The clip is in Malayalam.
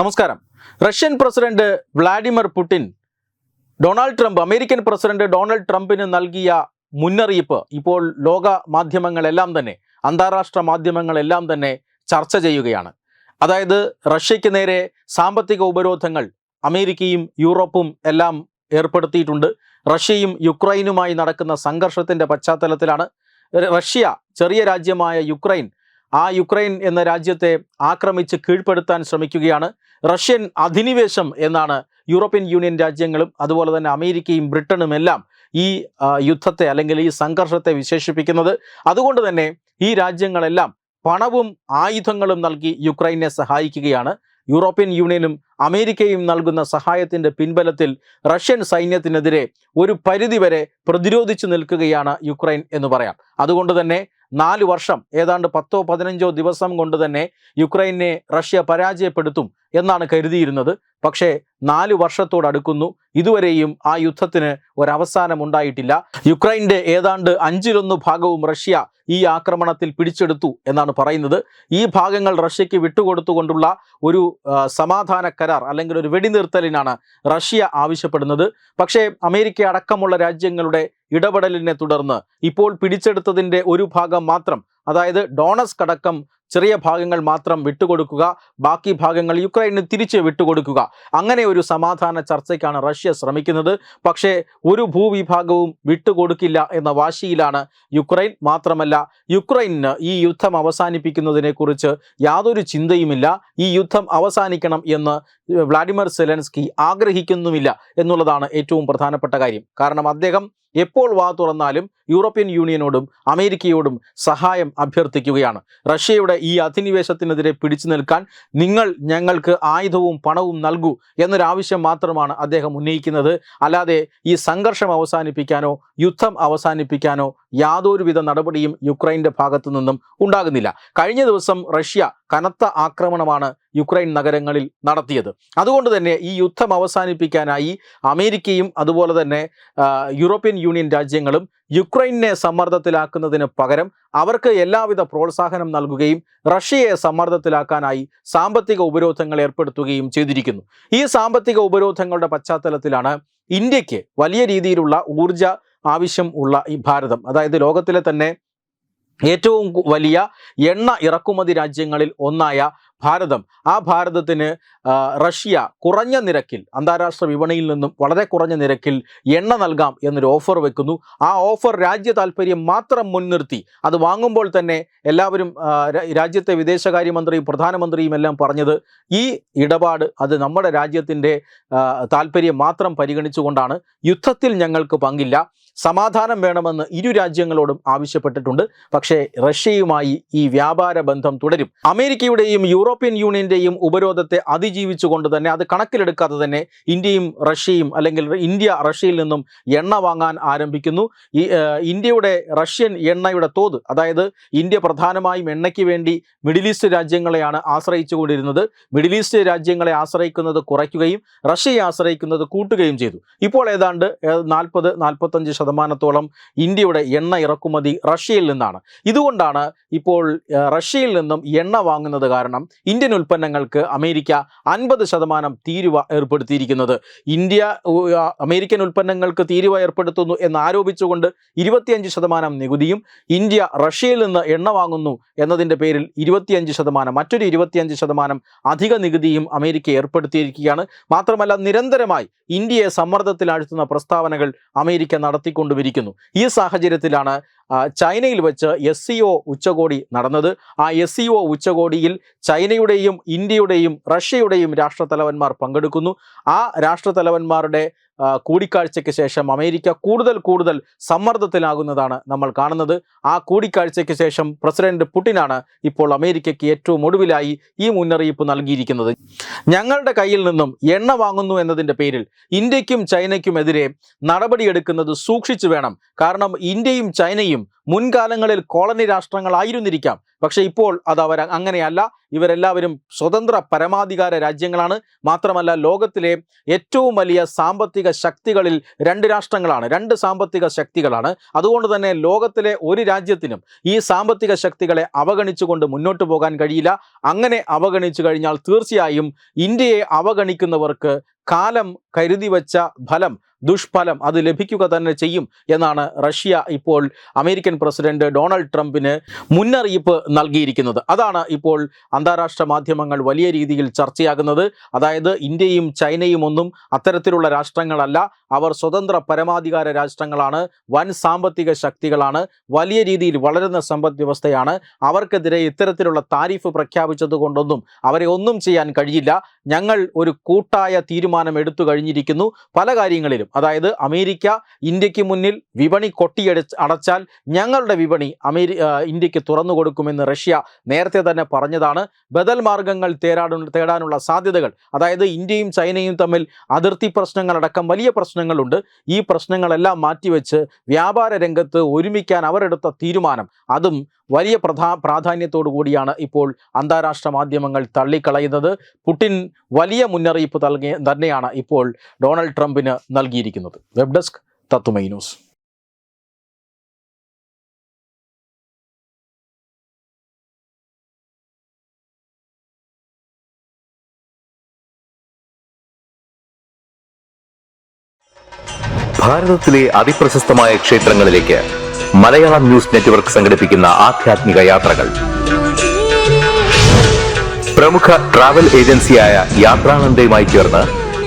നമസ്കാരം. Russian president Vladimir Putin Donald Trump American president Donald ട്രംപിന് നൽകിയ മുന്നറിയിപ്പ് ഇപ്പോൾ ലോക മാധ്യമങ്ങളെല്ലാം തന്നെ അന്താരാഷ്ട്ര മാധ്യമങ്ങളെല്ലാം തന്നെ ചർച്ച ചെയ്യുകയാണ്. അതായത് റഷ്യയ്ക്ക് നേരെ സാമ്പത്തിക ഉപരോധങ്ങൾ അമേരിക്കയും യൂറോപ്പും എല്ലാം ഏർപ്പെടുത്തിയിട്ടുണ്ട്. റഷ്യയും യുക്രൈനുമായി നടക്കുന്ന സംഘർഷത്തിന്റെ പശ്ചാത്തലത്തിലാണ്. റഷ്യ ചെറിയ രാജ്യമായ യുക്രൈൻ ആ യുക്രൈൻ എന്ന രാജ്യത്തെ ആക്രമിച്ച് കീഴ്പ്പെടുത്താൻ ശ്രമിക്കുകയാണ്. റഷ്യൻ അധിനിവേശം എന്നാണ് യൂറോപ്യൻ യൂണിയൻ രാജ്യങ്ങളും അതുപോലെ തന്നെ അമേരിക്കയും ബ്രിട്ടനും എല്ലാം ഈ യുദ്ധത്തെ അല്ലെങ്കിൽ ഈ സംഘർഷത്തെ വിശേഷിപ്പിക്കുന്നത്. അതുകൊണ്ട് തന്നെ ഈ രാജ്യങ്ങളെല്ലാം പണവും ആയുധങ്ങളും നൽകി യുക്രൈനെ സഹായിക്കുകയാണ്. യൂറോപ്യൻ യൂണിയനും അമേരിക്കയും നൽകുന്ന സഹായത്തിന്റെ പിൻബലത്തിൽ റഷ്യൻ സൈന്യത്തിനെതിരെ ഒരു പരിധിവരെ പ്രതിരോധിച്ചു നിൽക്കുകയാണ് യുക്രൈൻ എന്ന് പറയാം. അതുകൊണ്ട് തന്നെ നാല് വർഷം ഏതാണ്ട് പത്തോ പതിനഞ്ചോ ദിവസം കൊണ്ട് തന്നെ യുക്രൈനെ റഷ്യ പരാജയപ്പെടുത്തും. എന്നാണ് കരുതിയിരുന്നത്. പക്ഷേ നാല് വർഷത്തോടടുക്കുന്നു ഇതുവരെയും ആ യുദ്ധത്തിന് ഒരവസാനം ഉണ്ടായിട്ടില്ല. യുക്രൈന്റെ ഏതാണ്ട് അഞ്ചിലൊന്ന് ഭാഗവും റഷ്യ ഈ ആക്രമണത്തിൽ പിടിച്ചെടുത്തു എന്നാണ് പറയുന്നത്. ഈ ഭാഗങ്ങൾ റഷ്യക്ക് വിട്ടുകൊടുത്തുകൊണ്ടുള്ള ഒരു സമാധാന കരാർ അല്ലെങ്കിൽ ഒരു വെടിനിർത്തലിനാണ് റഷ്യ ആവശ്യപ്പെടുന്നത്. പക്ഷേ അമേരിക്ക അടക്കമുള്ള രാജ്യങ്ങളുടെ ഇടപെടലിനെ തുടർന്ന് ഇപ്പോൾ പിടിച്ചെടുത്തതിന്റെ ഒരു ഭാഗം മാത്രം അതായത് ഡോണസ് അടക്കം ചെറിയ ഭാഗങ്ങൾ മാത്രം വിട്ടുകൊടുക്കുക ബാക്കി ഭാഗങ്ങൾ യുക്രൈന് തിരിച്ച് വിട്ടുകൊടുക്കുക. അങ്ങനെ ഒരു സമാധാന ചർച്ചയ്ക്കാണ് റഷ്യ ശ്രമിക്കുന്നത്. പക്ഷേ ഒരു ഭൂവിഭാഗവും വിട്ടുകൊടുക്കില്ല എന്ന വാശിയിലാണ് യുക്രൈൻ. മാത്രമല്ല യുക്രൈന് ഈ യുദ്ധം അവസാനിപ്പിക്കുന്നതിനെക്കുറിച്ച് യാതൊരു ചിന്തയുമില്ല. ഈ യുദ്ധം അവസാനിക്കണം എന്ന് വ്ളാഡിമിർ സെലൻസ്കി ആഗ്രഹിക്കുന്നുമില്ല എന്നുള്ളതാണ് ഏറ്റവും പ്രധാനപ്പെട്ട കാര്യം. കാരണം അദ്ദേഹം എപ്പോൾ വാ തുറന്നാലും യൂറോപ്യൻ യൂണിയനോടും അമേരിക്കയോടും സഹായം അഭ്യർത്ഥിക്കുകയാണ്. റഷ്യയുടെ ഈ അധിനിവേശത്തിനെതിരെ പിടിച്ചു നിൽക്കാൻ നിങ്ങൾ ഞങ്ങൾക്ക് ആയുധവും പണവും നൽകൂ എന്നൊരാവശ്യം മാത്രമാണ് അദ്ദേഹം ഉന്നയിക്കുന്നത്. അല്ലാതെ ഈ സംഘർഷം അവസാനിപ്പിക്കാനോ യുദ്ധം അവസാനിപ്പിക്കാനോ യാതൊരുവിധ നടപടിയും യുക്രൈന്റെ ഭാഗത്തു നിന്നും ഉണ്ടാകുന്നില്ല. കഴിഞ്ഞ ദിവസം റഷ്യ കനത്ത ആക്രമണമാണ് യുക്രൈൻ നഗരങ്ങളിൽ നടത്തിയത്. അതുകൊണ്ട് തന്നെ ഈ യുദ്ധം അവസാനിപ്പിക്കാനായി അമേരിക്കയും അതുപോലെ തന്നെ യൂറോപ്യൻ യൂണിയൻ രാജ്യങ്ങളും യുക്രൈനെ സമ്മർദ്ദത്തിലാക്കുന്നതിന് പകരം അവർക്ക് എല്ലാവിധ പ്രോത്സാഹനം നൽകുകയും റഷ്യയെ സമ്മർദ്ദത്തിലാക്കാനായി സാമ്പത്തിക ഉപരോധങ്ങൾ ഏർപ്പെടുത്തുകയും ചെയ്തിരിക്കുന്നു. ഈ സാമ്പത്തിക ഉപരോധങ്ങളുടെ പശ്ചാത്തലത്തിലാണ് ഇന്ത്യയ്ക്ക് വലിയ രീതിയിലുള്ള ഊർജ ആവശ്യം ഉള്ള ഈ ഭാരതം. അതായത് ലോകത്തിലെ തന്നെ ഏറ്റവും വലിയ എണ്ണ ഇറക്കുമതി രാജ്യങ്ങളിൽ ഒന്നായ ഭാരതം. ആ ഭാരതത്തിന് റഷ്യ കുറഞ്ഞ നിരക്കിൽ അന്താരാഷ്ട്ര വിപണിയിൽ നിന്നും വളരെ കുറഞ്ഞ നിരക്കിൽ എണ്ണ നൽകാം എന്നൊരു ഓഫർ വെക്കുന്നു. ആ ഓഫർ രാജ്യ താല്പര്യം മാത്രം മുൻനിർത്തി അത് വാങ്ങുമ്പോൾ തന്നെ എല്ലാവരും രാജ്യത്തെ വിദേശകാര്യമന്ത്രിയും പ്രധാനമന്ത്രിയും എല്ലാം പറഞ്ഞത് ഈ ഇടപാട് അത് നമ്മുടെ രാജ്യത്തിന്റെ താല്പര്യം മാത്രം പരിഗണിച്ചുകൊണ്ടാണ്. യുദ്ധത്തിൽ ഞങ്ങൾക്ക് പങ്കില്ല. സമാധാനം വേണമെന്ന് ഇരു രാജ്യങ്ങളോടും ആവശ്യപ്പെട്ടിട്ടുണ്ട്. പക്ഷേ റഷ്യയുമായി ഈ വ്യാപാര ബന്ധം തുടരും. അമേരിക്കയുടെയും യൂറോപ്യൻ യൂണിയന്റെയും ഉപരോധത്തെ അതിജീവിച്ചുകൊണ്ട് തന്നെ അത് കണക്കിലെടുക്കാതെ തന്നെ ഇന്ത്യയും റഷ്യയും അല്ലെങ്കിൽ ഇന്ത്യ റഷ്യയിൽ നിന്നും എണ്ണ വാങ്ങാൻ ആരംഭിക്കുന്നു. ഈ ഇന്ത്യയുടെ റഷ്യൻ എണ്ണയുടെ തോത് അതായത് ഇന്ത്യ പ്രധാനമായും എണ്ണയ്ക്ക് വേണ്ടി മിഡിൽ ഈസ്റ്റ് രാജ്യങ്ങളെയാണ് ആശ്രയിച്ചുകൊണ്ടിരുന്നത്. മിഡിൽ ഈസ്റ്റ് രാജ്യങ്ങളെ ആശ്രയിക്കുന്നത് കുറയ്ക്കുകയും റഷ്യയെ ആശ്രയിക്കുന്നത് കൂട്ടുകയും ചെയ്തു. ഇപ്പോൾ ഏതാണ്ട് നാൽപ്പത് നാൽപ്പത്തഞ്ച് ശതമാനത്തോളം ഇന്ത്യയുടെ എണ്ണ ഇറക്കുമതി റഷ്യയിൽ നിന്നാണ്. ഇതുകൊണ്ടാണ് ഇപ്പോൾ റഷ്യയിൽ നിന്നും എണ്ണ വാങ്ങുന്നത് കാരണം ഇന്ത്യൻ ഉൽപ്പന്നങ്ങൾക്ക് അമേരിക്ക അൻപത് ശതമാനം തീരുവ ഏർപ്പെടുത്തിയിരിക്കുന്നത്. ഇന്ത്യ അമേരിക്കൻ ഉൽപ്പന്നങ്ങൾക്ക് തീരുവ ഏർപ്പെടുത്തുന്നു എന്ന് ആരോപിച്ചുകൊണ്ട് ഇരുപത്തിയഞ്ച് ശതമാനം നികുതിയും ഇന്ത്യ റഷ്യയിൽ നിന്ന് എണ്ണ വാങ്ങുന്നു എന്നതിന്റെ പേരിൽ ഇരുപത്തിയഞ്ച് ശതമാനം മറ്റൊരു ഇരുപത്തിയഞ്ച് ശതമാനം അധിക നികുതിയും അമേരിക്ക ഏർപ്പെടുത്തിയിരിക്കുകയാണ്. മാത്രമല്ല നിരന്തരമായി ഇന്ത്യയെ സമ്മർദ്ദത്തിലാഴ്ത്തുന്ന പ്രസ്താവനകൾ അമേരിക്ക നടത്തിക്കൊണ്ടുമിരിക്കുന്നു ഈ സാഹചര്യത്തിലാണ് ചൈനയിൽ വെച്ച് എസ് സി ഒ ഉച്ചകോടി നടന്നത്. ആ എസ് സി ഒ ഉച്ചകോടിയിൽ ചൈനയുടെയും ഇന്ത്യയുടെയും റഷ്യയുടെയും രാഷ്ട്രത്തലവന്മാർ പങ്കെടുക്കുന്നു. ആ രാഷ്ട്രത്തലവന്മാരുടെ ആ, കൂടിക്കാഴ്ചയ്ക്ക് ശേഷം അമേരിക്ക കൂടുതൽ കൂടുതൽ സമ്മർദ്ദത്തിലാകുന്നതാണ് നമ്മൾ കാണുന്നത്. ആ കൂടിക്കാഴ്ചയ്ക്ക് ശേഷം പ്രസിഡന്റ് പുടിനാണ് ഇപ്പോൾ അമേരിക്കയ്ക്ക് ഏറ്റവും ഒടുവിലായി ഈ മുന്നറിയിപ്പ് നൽകിയിരിക്കുന്നത്. ഞങ്ങളുടെ കയ്യിൽ നിന്നും എണ്ണ വാങ്ങുന്നു എന്നതിന്റെ പേരിൽ ഇന്ത്യക്കും ചൈനയ്ക്കുമെതിരെ നടപടിയെടുക്കുന്നത് സൂക്ഷിച്ചു വേണം. കാരണം ഇന്ത്യയും ചൈനയും ചെയ്യും മുൻകാലങ്ങളിൽ കോളനി രാഷ്ട്രങ്ങളായിരുന്നിരിക്കാം പക്ഷെ ഇപ്പോൾ അത് അവർ അങ്ങനെയല്ല. ഇവരെല്ലാവരും സ്വതന്ത്ര പരമാധികാര രാജ്യങ്ങളാണ്. മാത്രമല്ല ലോകത്തിലെ ഏറ്റവും വലിയ സാമ്പത്തിക ശക്തികളിൽ രണ്ട് രാഷ്ട്രങ്ങളാണ്. രണ്ട് സാമ്പത്തിക ശക്തികളാണ്. അതുകൊണ്ട് തന്നെ ലോകത്തിലെ ഒരു രാജ്യത്തിനും ഈ സാമ്പത്തിക ശക്തികളെ അവഗണിച്ചുകൊണ്ട് മുന്നോട്ട് പോകാൻ കഴിയില്ല. അങ്ങനെ അവഗണിച്ചു കഴിഞ്ഞാൽ തീർച്ചയായും ഇന്ത്യയെ അവഗണിക്കുന്നവർക്ക് കാലം കരുതി വച്ച ഫലം ദുഷ്ഫലം അത് ലഭിക്കുക തന്നെ ചെയ്യും എന്നാണ് റഷ്യ ഇപ്പോൾ അമേരിക്കൻ പ്രസിഡന്റ് ഡൊണാൾഡ് ട്രംപിന് മുന്നറിയിപ്പ് നൽകിയിരിക്കുന്നത്. അതാണ് ഇപ്പോൾ അന്താരാഷ്ട്ര മാധ്യമങ്ങൾ വലിയ രീതിയിൽ ചർച്ചയാകുന്നത്. അതായത് ഇന്ത്യയും ചൈനയും ഒന്നും അത്തരത്തിലുള്ള രാഷ്ട്രങ്ങളല്ല. അവർ സ്വതന്ത്ര പരമാധികാര രാഷ്ട്രങ്ങളാണ്. വൻ സാമ്പത്തിക ശക്തികളാണ്. വലിയ രീതിയിൽ വളരുന്ന സമ്പദ് വ്യവസ്ഥയാണ്. അവർക്കെതിരെ ഇത്തരത്തിലുള്ള താരിഫ് പ്രഖ്യാപിച്ചത് കൊണ്ടൊന്നും അവരെ ഒന്നും ചെയ്യാൻ കഴിയില്ല. ഞങ്ങൾ ഒരു കൂട്ടായ തീരുമാനം എടുത്തു കഴിഞ്ഞിരിക്കുന്നു. പല കാര്യങ്ങളിലും. അതായത് അമേരിക്ക ഇന്ത്യയ്ക്ക് മുന്നിൽ വിപണി കൊട്ടിയട അടച്ചാൽ ഞങ്ങളുടെ വിപണി അമേരി ഇന്ത്യയ്ക്ക് തുറന്നു കൊടുക്കുമെന്ന് റഷ്യ നേരത്തെ തന്നെ പറഞ്ഞതാണ്. ബദൽ മാർഗങ്ങൾ തേടാനു തേടാനുള്ള സാധ്യതകൾ അതായത് ഇന്ത്യയും ചൈനയും തമ്മിൽ അതിർത്തി പ്രശ്നങ്ങളടക്കം വലിയ പ്രശ്നങ്ങളുണ്ട്. ഈ പ്രശ്നങ്ങളെല്ലാം മാറ്റിവെച്ച് വ്യാപാര രംഗത്ത് ഒരുമിക്കാൻ അവരെടുത്ത തീരുമാനം. അതും വലിയ പ്രധാ പ്രാധാന്യത്തോടു കൂടിയാണ് ഇപ്പോൾ അന്താരാഷ്ട്ര മാധ്യമങ്ങൾ തള്ളിക്കളയുന്നത്. പുടിൻ വലിയ മുന്നറിയിപ്പ് നൽകി തന്നെയാണ് ഇപ്പോൾ ഡൊണാൾഡ് ട്രംപിന് നൽകിയിരിക്കുന്നത്. വെബ് ഡെസ്ക് തത്തുമൈ ന്യൂസ്. അതിപ്രശസ്തമായ മലയാളം ന്യൂസ് നെറ്റ്വർക്ക് യാത്രകൾ. പ്രമുഖ ഏജൻസിയായ ചേർന്ന്